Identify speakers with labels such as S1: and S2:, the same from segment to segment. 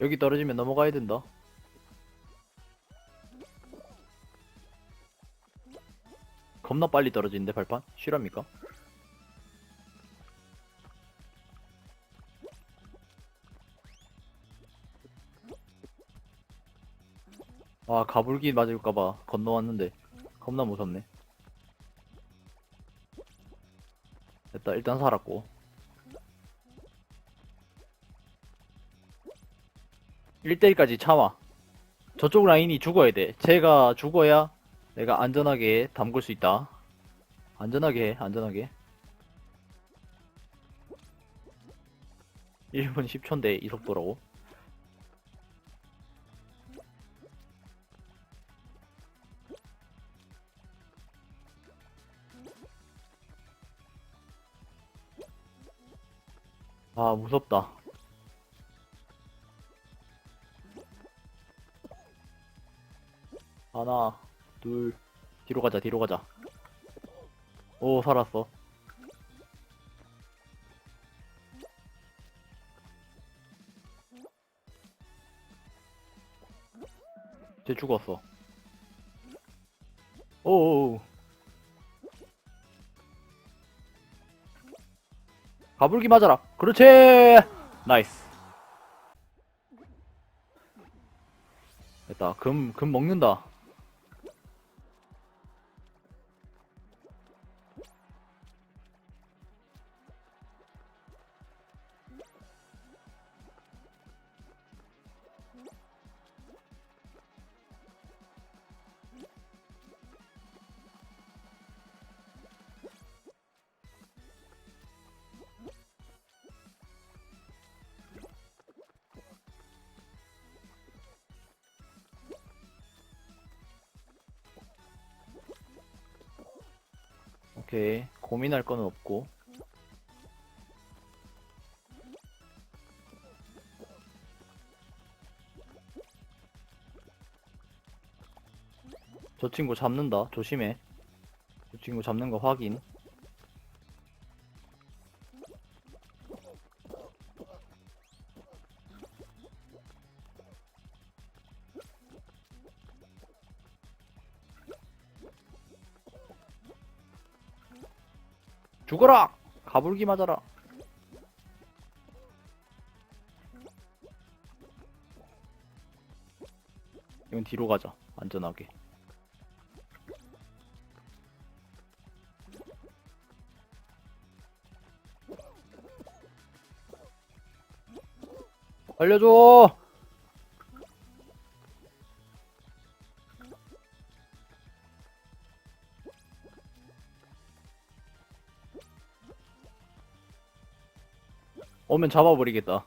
S1: 여기 떨어지면 넘어가야 된다. 겁나 빨리 떨어지는데 발판? 실합니까? 아 가불기 맞을까봐 건너왔는데 겁나 무섭네. 됐다 일단 살았고 1대1까지 참아. 저쪽 라인이 죽어야 돼. 제가 죽어야 내가 안전하게 담글 수 있다. 안전하게 해 안전하게. 1분 10초인데 이 속도라고? 아 무섭다 하나 둘 뒤로 가자 뒤로 가자. 오 살았어. 쟤 죽었어. 오오오. 가불기 맞아라. 그렇지! 나이스. 됐다. 금 금 먹는다 오케이 고민할 거는 없고. 저 친구 잡는다. 조심해. 저 친구 잡는 거 확인 죽어라! 가불기 맞아라! 이건 뒤로 가자. 안전하게. 알려줘 오면 잡아버리겠다.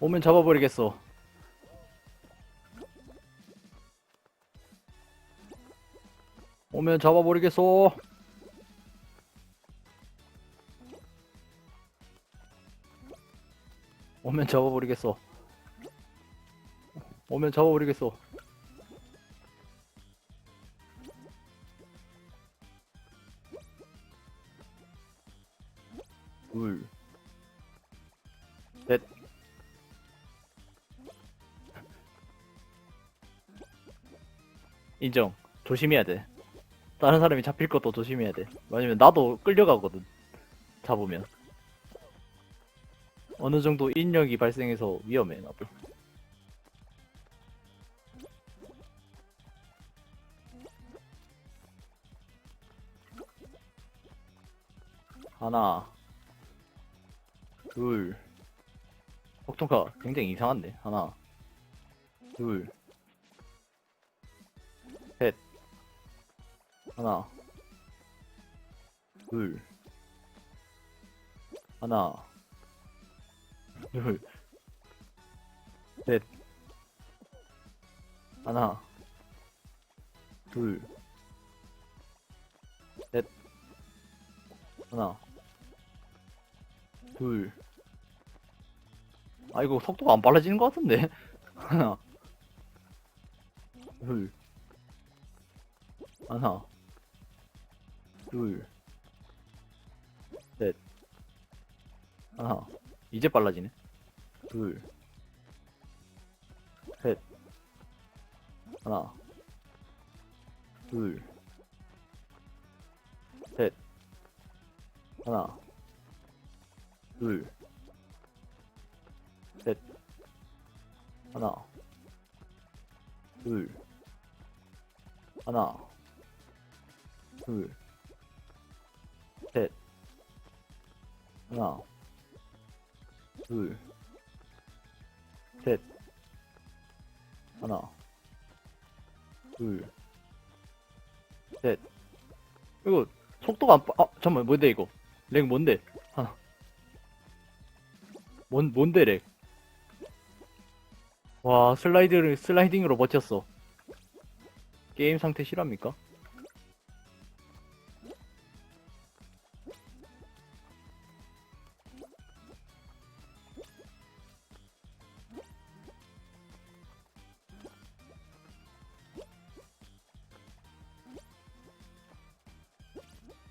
S1: 오면 잡아버리겠어. 오면 잡아버리겠어. 오면 잡아버리겠어. 오면 잡아버리겠어. 둘 넷. 인정. 조심해야 돼. 다른 사람이 잡힐 것도 조심해야 돼. 왜냐면 나도 끌려가거든. 잡으면. 어느 정도 인력이 발생해서 위험해, 나도. 하나, 둘, 폭통카 굉장히 이상한데? 하나 둘 셋 하나 둘 하나 둘셋 하나 둘 셋 하나 둘 아 이거 속도가 안 빨라지는 것 같은데? 하나 둘. 하나. 둘. 셋. 하나. 이제 빨라지네. 둘. 셋, 하나, 둘, 셋, 하나, 둘, 하나, 둘, 하나, 둘, 셋, 하나, 둘, 셋, 하나, 둘, 셋. 이거 속도가 안 빠, 아, 잠깐만, 뭔데 이거? 렉 뭔데? 하나. 뭔, 뭔데 렉? 와, 슬라이드를, 슬라이딩으로 버텼어. 게임 상태 실합니까?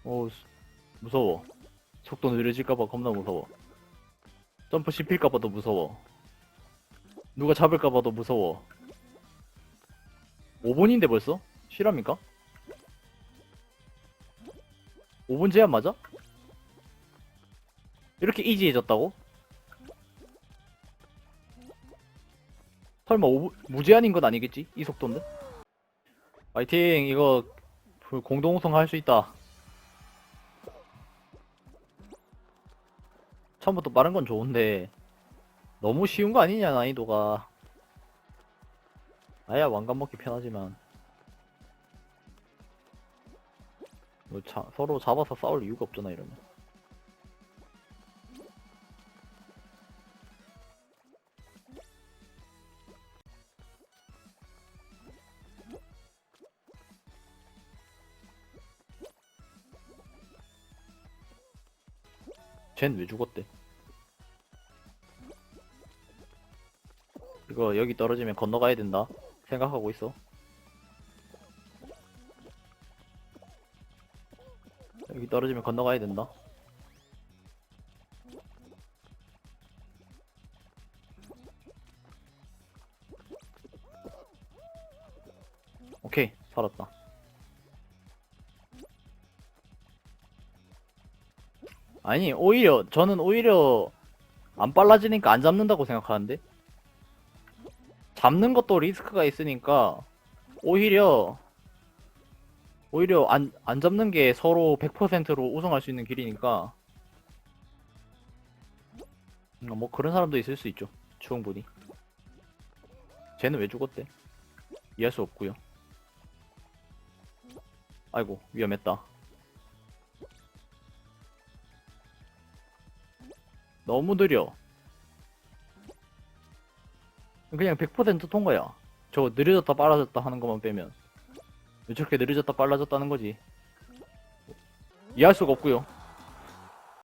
S1: 오, 스- 무서워. 속도 느려질까봐 겁나 무서워. 점프 씹힐까봐도 무서워. 누가 잡을까봐도 무서워. 5분인데 벌써? 실합니까? 5분 제한 맞아? 이렇게 이지해졌다고? 설마 5분, 무제한인 건 아니겠지? 이 속도인데? 파이팅! 이거 그 공동 우승 할 수 있다. 처음부터 빠른 건 좋은데 너무 쉬운 거 아니냐 난이도가. 나야 왕관 먹기 편하지만. 뭐 자- 서로 잡아서 싸울 이유가 없잖아 이러면. 쟨 왜 죽었대 이거 여기 떨어지면 건너가야 된다 생각하고 있어. 여기 떨어지면 건너가야 된다. 오케이 살았다. 아니 오히려 저는 오히려 안 빨라지니까 안 잡는다고 생각하는데 잡는 것도 리스크가 있으니까 오히려 오히려 안, 안 잡는 게 서로 100%로 우승할 수 있는 길이니까 음, 뭐 그런 사람도 있을 수 있죠. 충분히. 쟤는 왜 죽었대? 이해할 수 없고요. 아이고 위험했다. 너무 느려 그냥 100% 통과야. 저거 느려졌다 빨라졌다 하는 것만 빼면 왜 저렇게 느려졌다 빨라졌다는 거지. 이해할 수가 없고요.